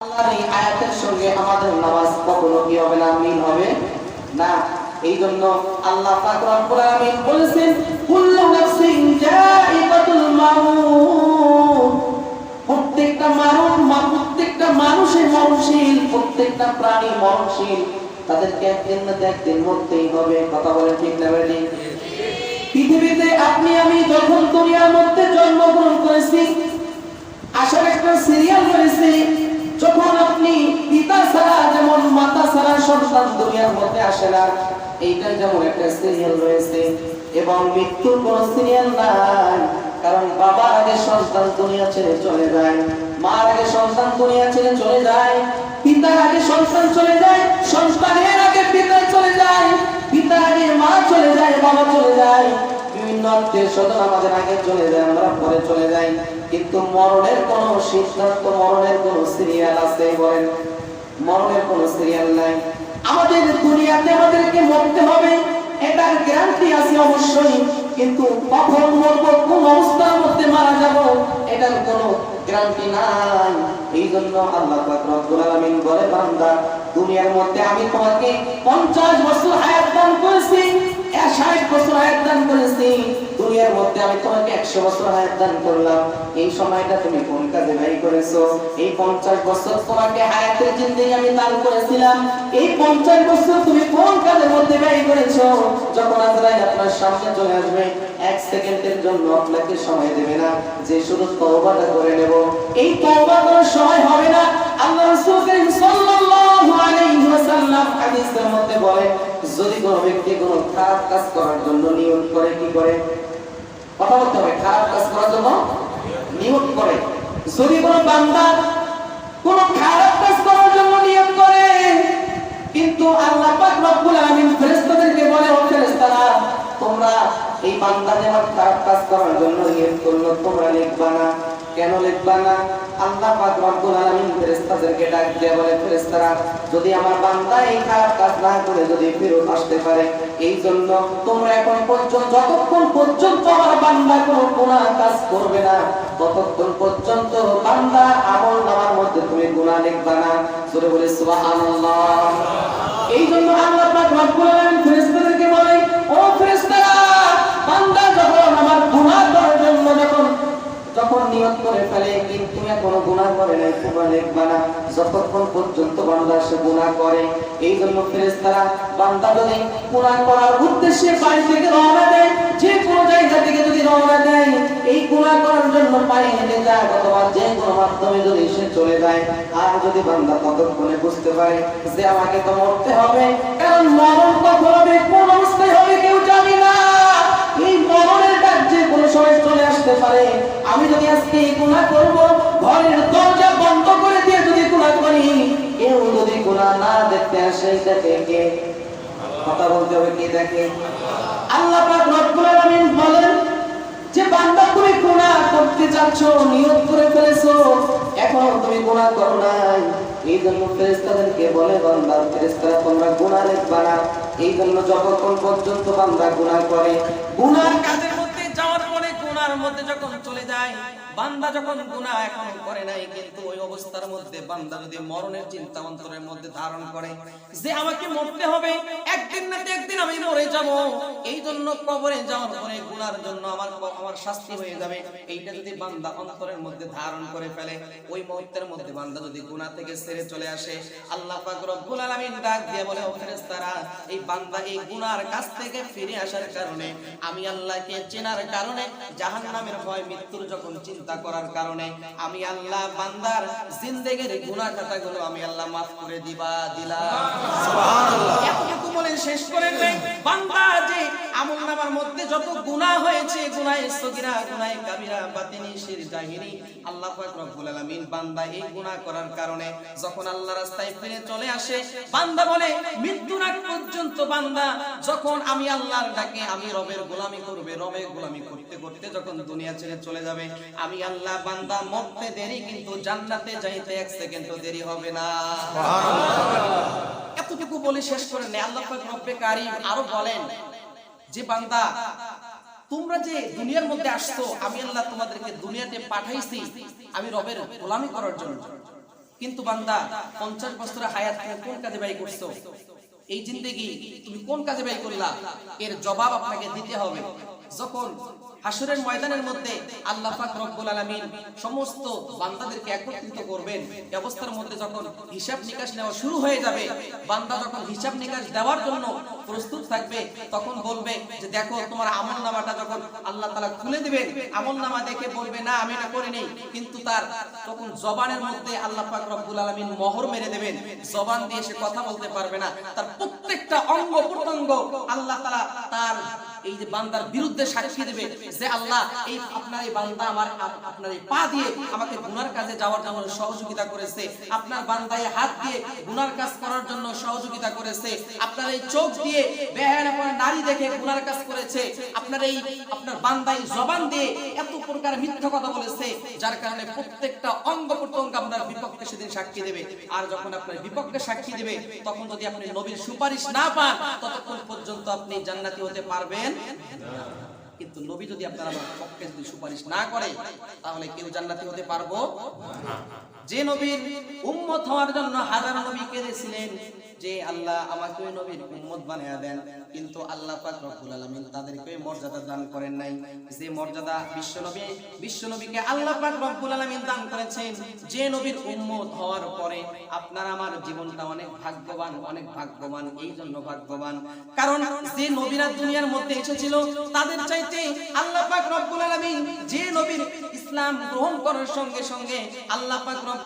আল্লাহর এই আয়াতের সঙ্গে আমাদের নামাজ কখনো কি হবে না, মিল হবে না। এই জন্য আল্লাহ পাক রব্বুল বলেছেন, কুল্লু নাফসিন জাইকাতুল মাউত। প্রত্যেকটা মানুষ প্রত্যেকটা মানুষের মরণশীল, প্রত্যেকটা প্রাণী মরণশীল। তাদেরকে একদিন না একদিন মরতেই হবে। কথা বলে ঠিক না পৃথিবীতে আপনি আমি যখন দুনিয়ার মধ্যে সন্তান দুনিয়ার মধ্যে আসে না। এইটার যেমন একটা সিরিয়াল রয়েছে এবং মৃত্যুর কোন সিরিয়াল নাই, কারণ বাবার আগে সন্তান দুনিয়া ছেড়ে চলে যায়, মার আগে সন্তান দুনিয়া ছেড়ে চলে যায়, পিতার আগে সন্তান চলে যায়, সন্তানের আগে পিতা চলে যায় পিতা আগে মা চলে যায়, বাবা চলে যায়। বিভিন্ন আত্মীয় স্বজন আমাদের আগে চলে যায়, আমরা পরে চলে যাই। কিন্তু মরণের কোন সিদ্ধান্ত, মরণের কোন সিরিয়াল আছে বলেন। মরণের কোন সিরিয়াল নাই। আমাদের দুনিয়াতে আমাদেরকে মরতে হবে, এটার গ্যারান্টি আছে অবশ্যই, কিন্তু কখন মরব, কোন অবস্থার মধ্যে মারা যাব, এটার কোনো গ্যারান্টি নাই। এই জন্য আল্লাহ রব্বুল আলামিন বলে, বান্দা, দুনিয়ার মধ্যে আমি তোমাকে 50 বছর হায়াত দান করেছি এ 60 বছর হায়াত দান করেছি। দুনিয়ার মধ্যে আমি তোমাকে 100 বছর হায়াত দান করলাম। এই সময়টা তুমি কোন কাজে ব্যয় করেছ? এই 50 বছর তোমাকে হায়াতের জিন্দেগি আমি দান করেছিলাম। এই 50 বছর তুমি কোন কাজের মধ্যে ব্যয় করেছ? যখন আজরাইল আপনার সামনে চলে আসবে, এক সেকেন্ডের জন্য সময় দেবে না। যে শুধু তওবাটা করে নেব। এই তওবা করার সময় হবে না। আল্লাহ রাসূল বলেন যদি কোনো ব্যক্তি কোনো খারাপ কাজ করার জন্য নিয়ত করে, কি করে? কথা বলতে হবে, খারাপ কাজ করার জন্য নিয়ত করে। যদি কোনো বান্দা কোনো খারাপ কাজ করার জন্য নিয়ত করে, কিন্তু আল্লাহ পাক রব্বুল আলামিন ফেরেশতাদেরকে বলে, ও ফেরেশতারা, তোমরা এই বান্দা যেমন খারাপ কাজ করার জন্য নিয়ত করল, তোমরা লিখবা না। কেন লিখবা না? আল্লাহ পাক রব্বুল আলামিন ফেরেশতাদেরকে ডাক দিয়ে বলে, ফেরেশতারা, যদি আমার বান্দা এই খারাপ কাজ না করে যদি ফেরত আসতে পারে এই জন্য তোমরা এখন পর্যন্ত, যতক্ষণ পর্যন্ত আমার বান্দা কোনো গুনাহ কাজ করবে না, ততক্ষণ পর্যন্ত বান্দা আমল নামার মধ্যে তুমি গুনাহ লিখবা না। জোরে বলে, সুবহানাল্লাহ। এই জন্য আল্লাহ পাক রব্বুল আলামিন ফেরেশতাদেরকে বলে সে গুনাহ করে। এই জন্য ফেরেশতারা বান্দা যদি গুনাহ করার উদ্দেশ্যে বাড়ি থেকে রওনা দেয়, যে কোনো জায়গা থেকে যদি রওনা দেয়, এই গুনাহ করার জন্য পায়ে হেঁটে যায়, অথবা যে কোনো মাধ্যমে যদি সে চলে যায়, আর যদি বান্দা ততক্ষণে বুঝতে পারে যে আমাকে তো মরতে হবে, কারণ মরণ কখন হবে কোন অবস্থায় হবে, কেউ জানি না। এই মরণের ডাক যে কোনো সময় চলে আসতে পারে। আমি যদি আজকে এই গুনাহ করব, ঘরের দরজা বন্ধ করে দিয়ে যদি গুনাহ করি, কেউ যদি গুনাহ না দেখতে আসে দেখে কে কথা বলতে হবে কে দেখে? আল্লাহ পাক বলেন যে, বান্দা, তুমি গুনাহ করতে যাচ্ছ, নিয়ত করে ফেলেছো, এখনও তুমি গুনাহ করো নাই। এই জন্য ফেরেশতাদেরকে বলে, বান্দা, ফেরেশতারা, তোমরা গুনাহ লিখবা না। এই জন্য যতক্ষণ পর্যন্ত বান্দা গুনাহ করে, গুনাহ কাজের মধ্যে যখন চলে যায় বান্দা যখন গুনাহ এখন করে নাই, কিন্তু ওই অবস্থার মধ্যে বান্দা যদি মরণের চিন্তা অন্তরের মধ্যে ধারণ করে যে আমাকে মরতে হবে, একদিন না একদিন আমি মরে যাব। এই জন্য কবরে যাওয়ার পরে গুনার জন্য আমার আমার শাস্তি হয়ে যাবে। এইটা যদি বান্দা অন্তরের মধ্যে ধারণ করে ফেলে, ওই মুহূর্তের মধ্যে বান্দা যদি গুনাহ থেকে ছেড়ে চলে আসে, আল্লাহ পাক রব্বুল আলামিন ডাক দিয়ে বলে, ও ফেরেশতারা, এই বান্দা এই গুনার কাছ থেকে ফিরে আসার কারণে আমি আল্লাহকে চেনার কারণে জাহান্নামের ভয়, মৃত্যুর যখন চিন্তা করার কারণে আমি আল্লাহ বান্দার জিন্দেগির গুনাহ খাতাগুলো আমি আল্লাহ মাফ করে দিবা, দিলাম। এতটুকু বলে শেষ করেন বান্দা যে আমল নামার মধ্যে যত গুনাহ হয়েছে গুনাহে সগীরা গুনাহে কাবিরা বাতিনি শির জাহিরি আল্লাহ পাক রব্বুল আলামিন বান্দা এই গুনাহ করার কারণে যখন আল্লাহ রাস্তায় ফিরে চলে আসে বান্দা বলে মৃত্যুর আগ পর্যন্ত বান্দা যখন আমি আল্লাহর ডাকে আমি রবের গোলামি করবে রবের গোলামি করতে করতে যখন দুনিয়া ছেড়ে চলে যাবে আমি আল্লাহ বান্দা মরতে দেরি কিন্তু জান্নাতে যাইতে এক সেকেন্ডও দেরি হবে না। এতটুকু বলে শেষ করেন আল্লাহ পাক রব্বে কারীম আরও বলেন যে বান্দা, তোমরা যে দুনিয়ার মধ্যে আসছো, আমি আল্লাহ তোমাদেরকে দুনিয়াতে পাঠাইছি, আমি রবের গোলামি করার জন্য। কিন্তু বান্দা, পঞ্চাশ বছরের হায়াত কোন কাজে ব্যয় করছ? এই জিন্দেগি তুমি কোন কাজে ব্যয় করলা? এর জবাব আপনাকে দিতে হবে। যখন হাসরের ময়দানের মধ্যে আল্লাহ পাক রব্বুল আলামিন সমস্ত বান্দাদেরকে একত্রিত করবেন। এই অবস্থার মধ্যে যখন হিসাব নিকাশ নেওয়া শুরু হয়ে যাবে, বান্দা যখন হিসাব নিকাশ দেওয়ার জন্য প্রস্তুত থাকবে, তখন বলবে যে, দেখো, তোমার আমল নামাটা যখন আল্লাহ তাআলা খুলে দিবেন, আমল নামা দেখে বলবে, না, আমি এটা করিনি। কিন্তু তার তখন জবানের মধ্যে আল্লাহ পাক রব্বুল আলামিন মোহর মেরে দেবেন। জবান দিয়ে সে কথা বলতে পারবে না। তার প্রত্যেকটা অঙ্গ প্রত্যঙ্গ আল্লাহ তাআলা তার এই যে বান্দার বিরুদ্ধে সাক্ষী দেবে যে আল্লাহ, এই আপনার এই বান্দা আমার আপনার এই পা দিয়ে আমাকে গুনার কাজে যাওয়ার জন্য সহযোগিতা করেছে। আপনার বান্দায় হাত দিয়ে গুনার কাজ করার জন্য সহযোগিতা করেছে। আপনার এই চোখ দিয়ে বেহায়া কোনো নারী দেখে গুনার কাজ করেছে। আপনার এই, আপনার বান্দাই জবান দিয়ে এত প্রকার মিথ্যা কথা বলেছে, যার কারণে প্রত্যেকটা অঙ্গ প্রত্যঙ্গ আপনার বিপক্ষে সেদিন সাক্ষী দেবে। আর যখন আপনার বিপক্ষে সাক্ষী দেবে, তখন যদি আপনি নবীর সুপারিশ না পান, ততক্ষণ পর্যন্ত আপনি জান্নাতি হতে পারবেন কিন্তু নবী যদি আপনার পক্ষে যদি সুপারিশ না করে, তাহলে কেউ জান্নাতি হতে পারব যে নবীর উম্মত হওয়ার জন্য হাজার নবী কেঁদেছিলেন, যে আল্লাহ আমাকে নবীর উম্মত বানিয়ে দেন, কিন্তু আল্লাহ পাক রব্বুল আলামিন তাদেরকে মর্যাদা দান করেন নাই। যে মর্যাদা বিশ্ব নবী বিশ্ব নবীকে আল্লাহ পাক রব্বুল আলামিন দান করেছেন, যে নবীর উম্মত হওয়ার পরে আপনার আমার জীবনটা অনেক ভাগ্যবান অনেক ভাগ্যবান এই জন্য ভাগ্যবান। কারণ যে নবীরা দুনিয়ার মধ্যে এসেছিল, তাদের চাইতে আল্লাহ পাক রব্বুল আলামিন যে নবীর ইসলাম গ্রহণ করার সঙ্গে সঙ্গে আল্লাহ পাক